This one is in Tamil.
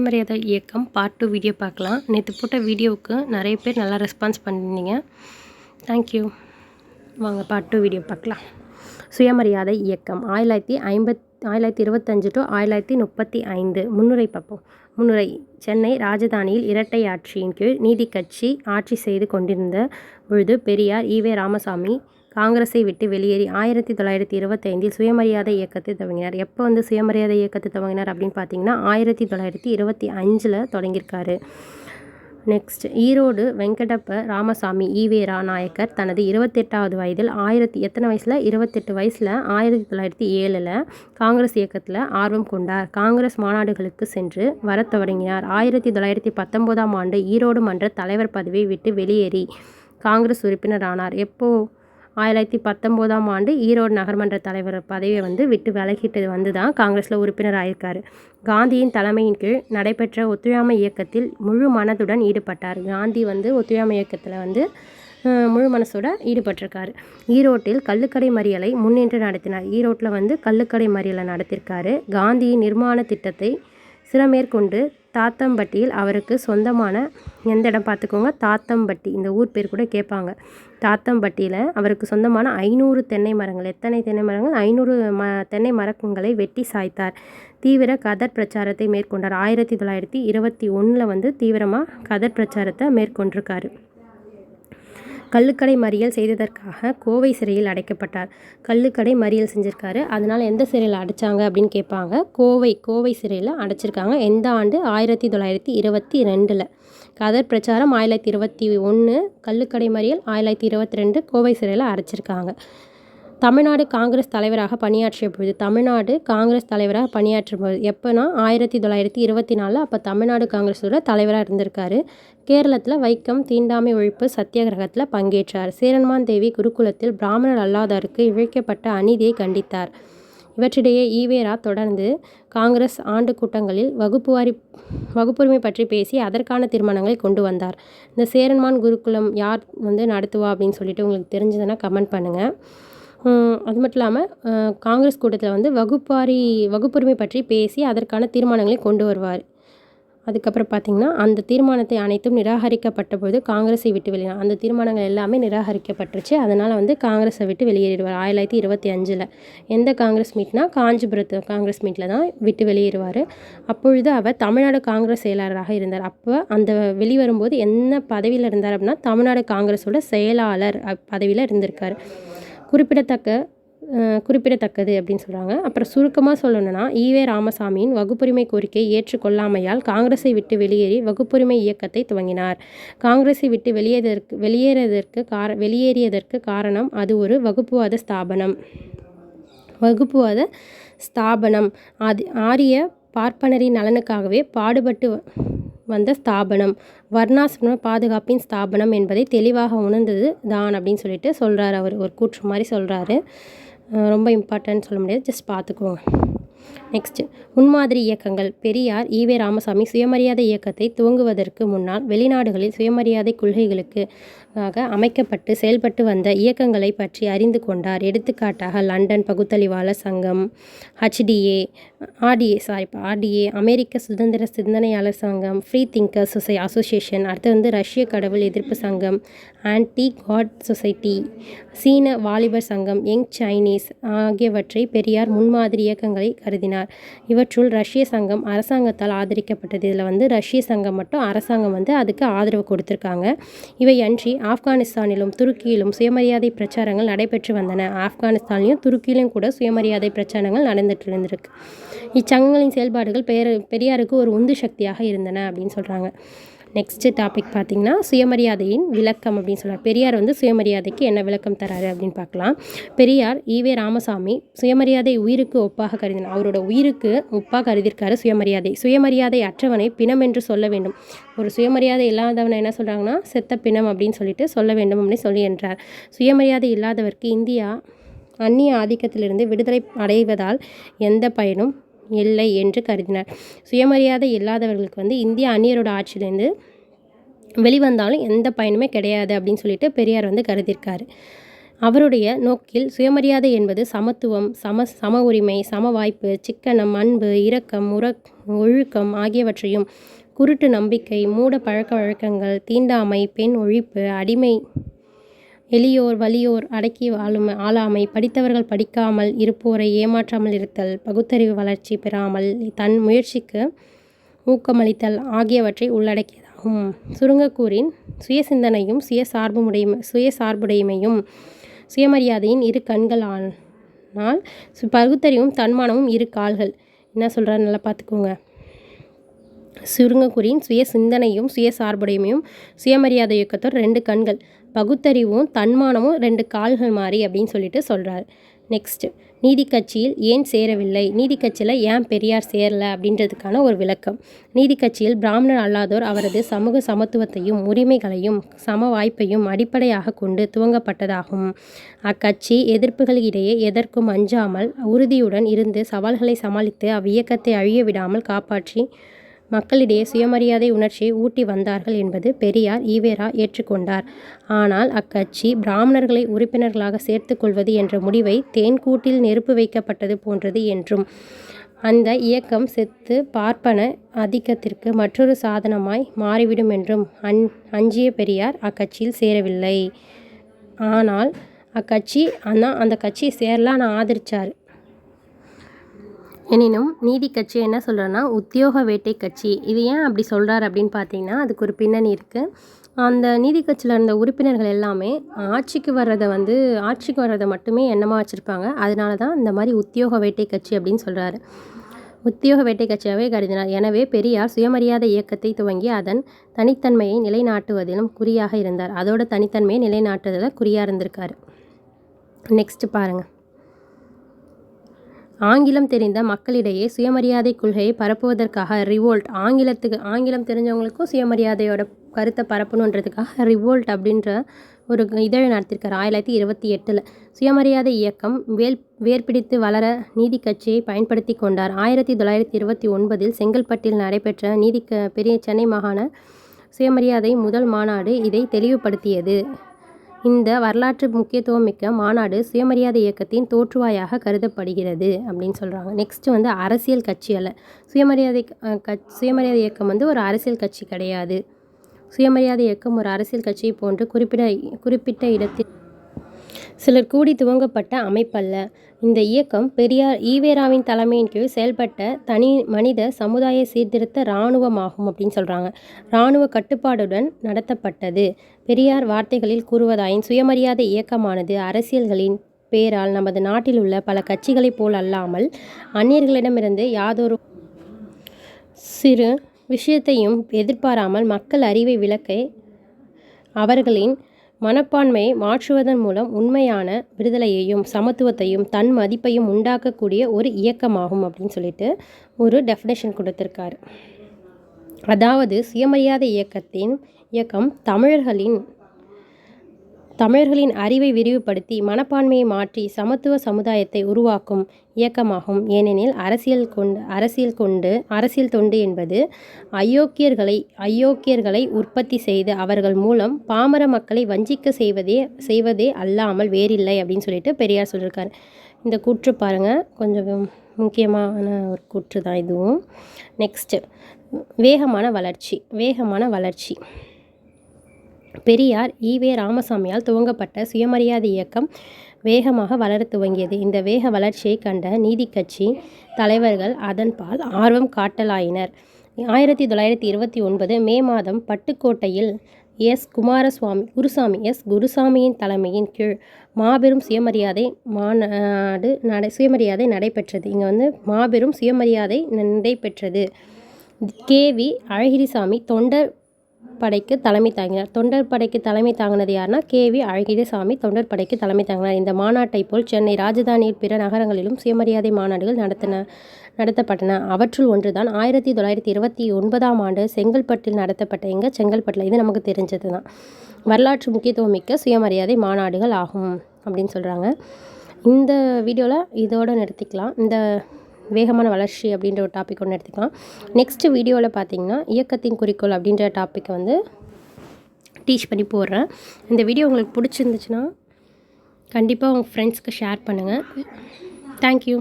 சுயமரியாதை இயக்கம் பார்ட் டூ வீடியோ பார்க்கலாம். நேற்று போட்ட வீடியோவுக்கு நிறைய பேர் நல்லா ரெஸ்பான்ஸ் பண்ணியிருந்தீங்க. தேங்க்யூ வாங்க பார்ட் டூ வீடியோ பார்க்கலாம். சுயமரியாதை இயக்கம். ஆயிரத்தி ஐம்பத் ஆயிரத்தி இருபத்தஞ்சு டு ஆயிரத்தி முப்பத்தி ஐந்து. முன்னுரை பார்ப்போம். முன்னுரை. சென்னை ராஜதானியில் இரட்டை ஆட்சியின் கீழ் நீதி கட்சி ஆட்சி செய்து கொண்டிருந்த பொழுது பெரியார் ஈவே ராமசாமி காங்கிரஸை விட்டு வெளியேறி ஆயிரத்தி தொள்ளாயிரத்தி இருபத்தைந்தில் சுயமரியாதை இயக்கத்தை துவங்கினார். எப்போ வந்து சுயமரியாதை இயக்கத்தை துவங்கினார் அப்படின்னு பார்த்தீங்கன்னா ஆயிரத்தி தொள்ளாயிரத்தி இருபத்தி அஞ்சில் தொடங்கியிருக்காரு. நெக்ஸ்ட் ஈரோடு வெங்கடப்ப ராமசாமி ஈவேரா நாயக்கர் தனது இருபத்தெட்டாவது வயதில் ஆயிரத்தி எத்தனை வயசில்? இருபத்தெட்டு வயசில் ஆயிரத்தி தொள்ளாயிரத்தி ஏழில் காங்கிரஸ் இயக்கத்தில் ஆர்வம் கொண்டார். காங்கிரஸ் மாநாடுகளுக்கு சென்று வரத் தொடங்கினார் ஆயிரத்தி தொள்ளாயிரத்தி பத்தொம்போதாம் ஆண்டு ஈரோடு மன்ற தலைவர் பதவியை விட்டு வெளியேறி காங்கிரஸ் உறுப்பினர் ஆனார் எப்போ ஆயிரத்தி பத்தொம்போதாம் ஆண்டு ஈரோடு நகர்மன்ற தலைவர் பதவியை வந்து விட்டு விலகிட்டு வந்து தான் காங்கிரஸில் உறுப்பினர் ஆயிருக்கார் காந்தியின் தலைமையின் கீழ் நடைபெற்ற ஒத்துழையாமை இயக்கத்தில் முழு மனதுடன் ஈடுபட்டார். காந்தி வந்து ஒத்துழையாமை இயக்கத்தில் வந்து முழு மனசோட ஈடுபட்டிருக்காரு. ஈரோட்டில் கள்ளுக்கடை மறியலை முன்னின்று நடத்தினார். ஈரோட்டில் வந்து கள்ளுக்கடை மறியலை நடத்தியிருக்காரு காந்தியின் நிர்மாண திட்டத்தை சிறமேற்கொண்டு தாத்தம்பட்டியில் அவருக்கு சொந்தமான எந்த இடம் பார்த்துக்கோங்க? தாத்தம்பட்டி. இந்த ஊர் பேர் கூட கேட்பாங்க. தாத்தம்பட்டியில் அவருக்கு சொந்தமான ஐநூறு தென்னை மரங்கள். எத்தனை தென்னை மரங்கள்? ஐநூறு ம தென்னை மரங்களை வெட்டி சாய்த்தார். தீவிர கதர் பிரச்சாரத்தை மேற்கொண்டார். ஆயிரத்தி தொள்ளாயிரத்தி இருபத்தி ஒன்றில் வந்து தீவிரமாக கதர் பிரச்சாரத்தை மேற்கொண்டிருக்காரு. கள்ளுக்கடை மறியல் செய்ததற்காக கோவை சிறையில் அடைக்கப்பட்டார். கள்ளுக்கடை மறியல் செஞ்சுருக்காரு. அதனால் எந்த சிறையில் அடைச்சாங்க அப்படின்னு கேட்பாங்க கோவை கோவை சிறையில் அடைச்சிருக்காங்க. எந்த ஆண்டு? ஆயிரத்தி தொள்ளாயிரத்தி இருபத்தி ரெண்டில் கதர் பிரச்சாரம் ஆயிரத்தி இருபத்தி ஒன்று கள்ளுக்கடை மறியல் ஆயிரத்தி இருபத்தி ரெண்டு கோவை சிறையில் அடைச்சிருக்காங்க. தமிழ்நாடு காங்கிரஸ் தலைவராக பணியாற்றிய பொழுது தமிழ்நாடு காங்கிரஸ் தலைவராக பணியாற்றும் பொழுது எப்போனா ஆயிரத்தி தொள்ளாயிரத்தி இருபத்தி நாலில் அப்போ தமிழ்நாடு காங்கிரஸோட தலைவராக இருந்திருக்காரு. கேரளத்தில் வைக்கம் தீண்டாமை ஒழிப்பு சத்தியாகிரகத்தில் பங்கேற்றார். சேரன்மான் தேவி குருகுலத்தில் பிராமணர் அல்லாதாருக்கு இழைக்கப்பட்ட அநீதியை கண்டித்தார். இவற்றிடையே ஈவேரா தொடர்ந்து காங்கிரஸ் ஆண்டு கூட்டங்களில் வகுப்புவாரி வகுப்புரிமை பற்றி பேசி அதற்கான தீர்மானங்களை கொண்டு வந்தார். இந்த சேரன்மான் குருகுலம் யார் வந்து நடத்துவா அப்படின்னு சொல்லிட்டு உங்களுக்கு தெரிஞ்சதுன்னா கமெண்ட் பண்ணுங்கள் அது மட்டும் இல்லாமல் காங்கிரஸ் கூட்டத்தில் வந்து வகுப்பாரி வகுப்புரிமை பற்றி பேசி அதற்கான தீர்மானங்களை கொண்டு வருவார். அதுக்கப்புறம் பார்த்திங்கன்னா அந்த தீர்மானத்தை அனைத்தும் நிராகரிக்கப்பட்ட போது காங்கிரஸை விட்டு வெளியேறார் அந்த தீர்மானங்கள் எல்லாமே நிராகரிக்கப்பட்டுருச்சு. அதனால் வந்து காங்கிரஸை விட்டு வெளியேறிடுவார் ஆயிரத்தி இருபத்தி அஞ்சில். எந்த காங்கிரஸ் மீட்னா காஞ்சிபுரத்து காங்கிரஸ் மீட்டில் தான் விட்டு வெளியேறுவார். அப்பொழுது அவர் தமிழ்நாடு காங்கிரஸ் செயலாளராக இருந்தார். அப்போ அந்த வெளிவரும்போது என்ன பதவியில் இருந்தார் அப்படின்னா தமிழ்நாடு காங்கிரஸோட செயலாளர் அப் பதவியில் இருந்திருக்கார். குறிப்பிடத்தக்க குறிப்பிடத்தக்கது அப்படின்னு சொல்கிறாங்க அப்புறம் சுருக்கமாக சொல்லணும்னா ஈவே ராமசாமியின் வகுப்புரிமை கோரிக்கை ஏற்றுக்கொள்ளாமையால் காங்கிரஸை விட்டு வெளியேறி வகுப்புரிமை இயக்கத்தை துவங்கினார். காங்கிரஸை விட்டு வெளியேறதற்கு வெளியேறதற்கு கார வெளியேறியதற்கு காரணம் அது ஒரு வகுப்புவாத ஸ்தாபனம். வகுப்புவாத ஸ்தாபனம். அது ஆரிய பார்ப்பனரின் நலனுக்காகவே பாடுபட்டு வந்த ஸ்தாபனம். வர்ணாசிரம பாதுகாப்பின் ஸ்தாபனம் என்பதை தெளிவாக உணர்ந்தது தான் அப்படின்னு சொல்லிட்டு சொல்கிறார் அவர். ஒரு கூற்று மாதிரி சொல்கிறாரு ரொம்ப இம்பார்ட்டன்ட் சொல்ல முடியாது. ஜஸ்ட் பார்த்துக்கோங்க. நெக்ஸ்ட் முன்மாதிரி இயக்கங்கள். பெரியார் ஈவே ராமசாமி சுயமரியாதை இயக்கத்தை துவங்குவதற்கு முன்னால் வெளிநாடுகளில் சுயமரியாதை கொள்கைகளுக்கு அமைக்கப்பட்டு செயல்பட்டு வந்த இயக்கங்களை பற்றி அறிந்து கொண்டார். எடுத்துக்காட்டாக லண்டன் பகுத்தறிவாளர் சங்கம் ஹச்டிஏ ஆர்டிஏ சாரி ஆர்டிஏ அமெரிக்க சுதந்திர சிந்தனையாளர் சங்கம் ஃப்ரீ திங்கர் சொசை அசோசியேஷன் அடுத்து வந்து ரஷ்ய கடவுள் எதிர்ப்பு சங்கம் ஆன்டி காட் சொசைட்டி சீன வாலிபர் சங்கம் யங் சைனீஸ் ஆகியவற்றை பெரியார் முன்மாதிரி இயக்கங்களை கருதினார் இவற்றுள் ரஷ்ய சங்கம் அரசாங்கத்தால் ஆதரிக்கப்பட்டது. இதில் வந்து ரஷ்ய சங்கம் மட்டும் அரசாங்கம் வந்து அதுக்கு ஆதரவு கொடுத்துருக்காங்க. இவை அன்றி ஆப்கானிஸ்தானிலும் துருக்கியிலும் சுயமரியாதை பிரச்சாரங்கள் நடைபெற்று வந்தன. ஆப்கானிஸ்தான்லையும் துருக்கியிலும் கூட சுயமரியாதை பிரச்சாரங்கள் நடந்துட்டு இருந்திருக்கு. இச்சங்கங்களின் செயல்பாடுகள் பெயர் பெரியாருக்கு ஒரு உந்து சக்தியாக இருந்தன அப்படின்னு சொல்கிறாங்க நெக்ஸ்ட்டு டாபிக் பார்த்தீங்கன்னா சுயமரியாதையின் விளக்கம் அப்படின்னு சொல்றார் பெரியார் வந்து சுயமரியாதைக்கு என்ன விளக்கம் தராரு அப்படின்னு பார்க்கலாம். பெரியார் ஈவே ராமசாமி சுயமரியாதை உயிருக்கு ஒப்பாக கருதினார். அவரோட உயிருக்கு ஒப்பாக கருதியிருக்காரு சுயமரியாதை. சுயமரியாதை அற்றவனை பிணம் என்று சொல்ல வேண்டும். ஒரு சுயமரியாதை இல்லாதவனை என்ன சொல்கிறாங்கன்னா செத்த பிணம் அப்படின்னு சொல்லிட்டு சொல்ல வேண்டும் அப்படின்னு சொல்லி என்றார். சுயமரியாதை இல்லாதவருக்கு இந்தியா அந்நிய ஆதிக்கத்திலிருந்து விடுதலை அடைவதால் எந்த பயனும் இல்லை என்று கருதினார். சுயமரியாதை இல்லாதவர்களுக்கு வந்து இந்திய அந்நியரோட ஆட்சியிலேருந்து வெளிவந்தாலும் எந்த பயனுமே கிடையாது அப்படின்னு சொல்லிட்டு பெரியார் வந்து கருதியிருக்காரு. அவருடைய நோக்கில் சுயமரியாதை என்பது சமத்துவம் சம சம உரிமை சம வாய்ப்பு சிக்கனம் அன்பு இரக்கம் உற ஒழுக்கம் ஆகியவற்றையும் குருட்டு நம்பிக்கை மூட பழக்க வழக்கங்கள் தீண்டாமை பெண் ஒழிப்பு அடிமை எளியோர் வலியோர் அடக்கி வாழும் ஆளாமை படித்தவர்கள் படிக்காமல் இருப்போரை ஏமாற்றாமல் இருத்தல் பகுத்தறிவு வளர்ச்சி பெறாமல் தன் முயற்சிக்கு ஊக்கமளித்தல் ஆகியவற்றை உள்ளடக்கியதாகும். சுருங்கக்கூறின் சுய சிந்தனையும் சுய சார்புடைமை சுய சார்புடைமையும் சுயமரியாதையின் இரு கண்கள் ஆனால் பகுத்தறிவும் தன்மானமும் இரு கால்கள். என்ன சொல்கிறாரு நல்லா பார்த்துக்கோங்க. சுருங்கக்குறியின் சுய சிந்தனையும் சுய சார்புடைமையும் சுயமரியாதை இயக்கத்தோர் ரெண்டு கண்கள். பகுத்தறிவும் தன்மானமும் ரெண்டு கால்கள் மாதிரி அப்படின்னு சொல்லிட்டு சொல்கிறார் நெக்ஸ்ட் நீதி கட்சியில் ஏன் சேரவில்லை? நீதி கட்சியில் ஏன் பெரியார் சேரலை? அப்படின்றதுக்கான ஒரு விளக்கம். நீதி கட்சியில் பிராமணர் அல்லாதோர் அவரது சமூக சமத்துவத்தையும் உரிமைகளையும் சம வாய்ப்பையும் அடிப்படையாக கொண்டு துவங்கப்பட்டதாகும். அக்கட்சி எதிர்ப்புகளிடையே எதற்கும் அஞ்சாமல் உறுதியுடன் இருந்து சவால்களை சமாளித்து அவ்வியக்கத்தை அழிய விடாமல் காப்பாற்றி மக்களிடையே சுயமரியாதை உணர்ச்சியை ஊட்டி வந்தார்கள் என்பது பெரியார் ஈவேரா ஏற்றுக்கொண்டார். ஆனால் அக்கட்சி பிராமணர்களை உறுப்பினர்களாக சேர்த்துக்கொள்வது என்ற முடிவை தேன்கூட்டில் நெருப்பு வைக்கப்பட்டது போன்றது என்றும் அந்த இயக்கம் செத்து பார்ப்பன ஆதிக்கத்திற்கு மற்றொரு சாதனமாய் மாறிவிடும் என்றும் அன் அஞ்சிய பெரியார் அக்கட்சியில் சேரவில்லை. ஆனால் அக்கட்சி ஆனால் அந்த கட்சியை சேரலாம் நான் ஆதரிச்சார். எனினும் நீதி கட்சி என்ன சொல்கிறேன்னா உத்தியோக வேட்டை கட்சி. இது ஏன் அப்படி சொல்கிறார் அப்படின்னு பார்த்தீங்கன்னா அதுக்கு ஒரு பின்னணி இருக்குது அந்த நீதி கட்சியில் இருந்த உறுப்பினர்கள் எல்லாமே ஆட்சிக்கு வர்றதை வந்து ஆட்சிக்கு வர்றதை மட்டுமே எண்ணமாக வச்சுருப்பாங்க. அதனால தான் இந்த மாதிரி உத்தியோக வேட்டை கட்சி அப்படின்னு சொல்கிறாரு உத்தியோக வேட்டை கட்சியாகவே கருதினார். எனவே பெரியார் சுயமரியாதை இயக்கத்தை துவங்கி அதன் தனித்தன்மையை நிலைநாட்டுவதிலும் குறியாக இருந்தார். அதோட தனித்தன்மையை நிலைநாட்டுவதில் குறியாக இருந்திருக்கார். நெக்ஸ்ட் பாருங்கள் ஆங்கிலம் தெரிந்த மக்களிடையே சுயமரியாதை கொள்கையை பரப்புவதற்காக ரிவோல்ட் ஆங்கிலத்துக்கு ஆங்கிலம் தெரிஞ்சவங்களுக்கும் சுயமரியாதையோட கருத்தை பரப்பணுன்றதுக்காக ரிவோல்ட் அப்படின்ற ஒரு இதழ் நடத்திருக்கார் ஆயிரத்தி இருபத்தி எட்டில். சுயமரியாதை இயக்கம் வேல் வேர்பிடித்து வளர நீதி கட்சியை பயன்படுத்தி கொண்டார். ஆயிரத்தி தொள்ளாயிரத்தி இருபத்தி ஒன்பதில் செங்கல்பட்டில் நடைபெற்ற நீதி பெரிய சென்னை மாகாண சுயமரியாதை முதல் மாநாடு இதை தெளிவுபடுத்தியது. இந்த வரலாற்று முக்கியத்துவமிக்க மாநாடு சுயமரியாதை இயக்கத்தின் தோற்றுவாயாக கருதப்படுகிறது அப்படின்னு சொல்கிறாங்க நெக்ஸ்ட்டு வந்து அரசியல் கட்சி அல்ல. சுயமரியாதை அஹ், சுயமரியாதை இயக்கம் வந்து ஒரு அரசியல் கட்சி கிடையாது. சுயமரியாதை இயக்கம் ஒரு அரசியல் கட்சியை போன்று குறிப்பிட குறிப்பிட்ட இடத்தில் சிலர் கூடி துவங்கப்பட்ட அமைப்பல்ல. இந்த இயக்கம் பெரியார் ஈவேராவின் தலைமையின் கீழ் செயல்பட்ட தனி மனித சமுதாய சீர்திருத்த இராணுவமாகும் அப்படின்னு சொல்கிறாங்க இராணுவ கட்டுப்பாடுடன் நடத்தப்பட்டது. பெரியார் வார்த்தைகளில் கூறுவதாயின் சுயமரியாதை இயக்கமானது அரசியல்களின் பேரால் நமது நாட்டில் உள்ள பல கட்சிகளைப் போல் அல்லாமல் அந்நியர்களிடமிருந்து யாதொரு சிறு விஷயத்தையும் எதிர்பாராமல் மக்கள் அறிவை விளக்க அவர்களின் மனப்பான்மையை மாற்றுவதன் மூலம் உண்மையான விடுதலையையும் சமத்துவத்தையும் தன் மதிப்பையும் உண்டாக்கக்கூடிய ஒரு இயக்கமாகும் அப்படின்னு சொல்லிட்டு ஒரு டெஃபினேஷன் கொடுத்துருக்காரு. அதாவது சுயமரியாதை இயக்கத்தின் இயக்கம் தமிழர்களின் தமிழர்களின் அறிவை விரிவுபடுத்தி மனப்பான்மையை மாற்றி சமத்துவ சமுதாயத்தை உருவாக்கும் இயக்கமாகும். ஏனெனில் அரசியல் கொண்டு அரசியல் கொண்டு அரசியல் தொண்டு என்பது அயோக்கியர்களை அயோக்கியர்களை உற்பத்தி செய்து அவர்கள் மூலம் பாமர மக்களை வஞ்சிக்க செய்வதே செய்வதே அல்லாமல் வேறில்லை அப்படின்னு சொல்லிட்டு பெரியார் சொல்லியிருக்காரு இந்த கூற்று பாருங்கள் கொஞ்சம் முக்கியமான ஒரு கூற்று தான் இதுவும். நெக்ஸ்ட்டு வேகமான வளர்ச்சி. வேகமான வளர்ச்சி. பெரியார் ஈவே ராமசாமியால் துவங்கப்பட்ட சுயமரியாதை இயக்கம் வேகமாக வளர துவங்கியது. இந்த வேக வளர்ச்சியை கண்ட நீதி கட்சி தலைவர்கள் அதன்பால் ஆர்வம் காட்டலாயினர். ஆயிரத்தி தொள்ளாயிரத்தி இருபத்தி ஒன்பது மே மாதம் பட்டுக்கோட்டையில் எஸ். குமாரசுவாமி குருசாமி எஸ். குருசாமியின் தலைமையின் கீழ் மாபெரும் சுயமரியாதை மாநாடு நட சுயமரியாதை நடைபெற்றது. இங்கே வந்து மாபெரும் சுயமரியாதை நடைபெற்றது. கேவி அழகிரிசாமி தொண்டர் படைக்கு தலைமை தாங்கினார். தொண்டர் படைக்கு தலைமை தாங்கினது யாருன்னா கேவி அழகிரிசாமி. தொண்டர் படைக்கு தலைமை தாங்கினார். இந்த மாநாட்டை போல் சென்னை ராஜதானியில் பிற நகரங்களிலும் சுயமரியாதை மாநாடுகள் நடத்தின நடத்தப்பட்டன. அவற்றுள் ஒன்றுதான் ஆயிரத்தி தொள்ளாயிரத்தி இருபத்தி ஒன்பதாம் ஆண்டு செங்கல்பட்டில் நடத்தப்பட்ட எங்கள் செங்கல்பட்டில். இது நமக்கு தெரிஞ்சது தான் வரலாற்று முக்கியத்துவம் மிக்க சுயமரியாதை மாநாடுகள் ஆகும் அப்படின்னு சொல்கிறாங்க இந்த வீடியோவில் இதோடு நிறுத்திக்கலாம். இந்த வேகமான வளர்ச்சி அப்படின்ற ஒரு டாபிக் ஒன்று எடுத்துக்கலாம். நெக்ஸ்ட் வீடியோவில் பார்த்தீங்கன்னா இயக்கத்தின் குறிக்கோள் அப்படின்ற டாப்பிக்கை வந்து டீச் பண்ணி போடுறேன். இந்த வீடியோ உங்களுக்கு பிடிச்சிருந்துச்சுன்னா கண்டிப்பாக உங்கள் ஃப்ரெண்ட்ஸ்க்கு ஷேர் பண்ணுங்கள் தேங்க்யூ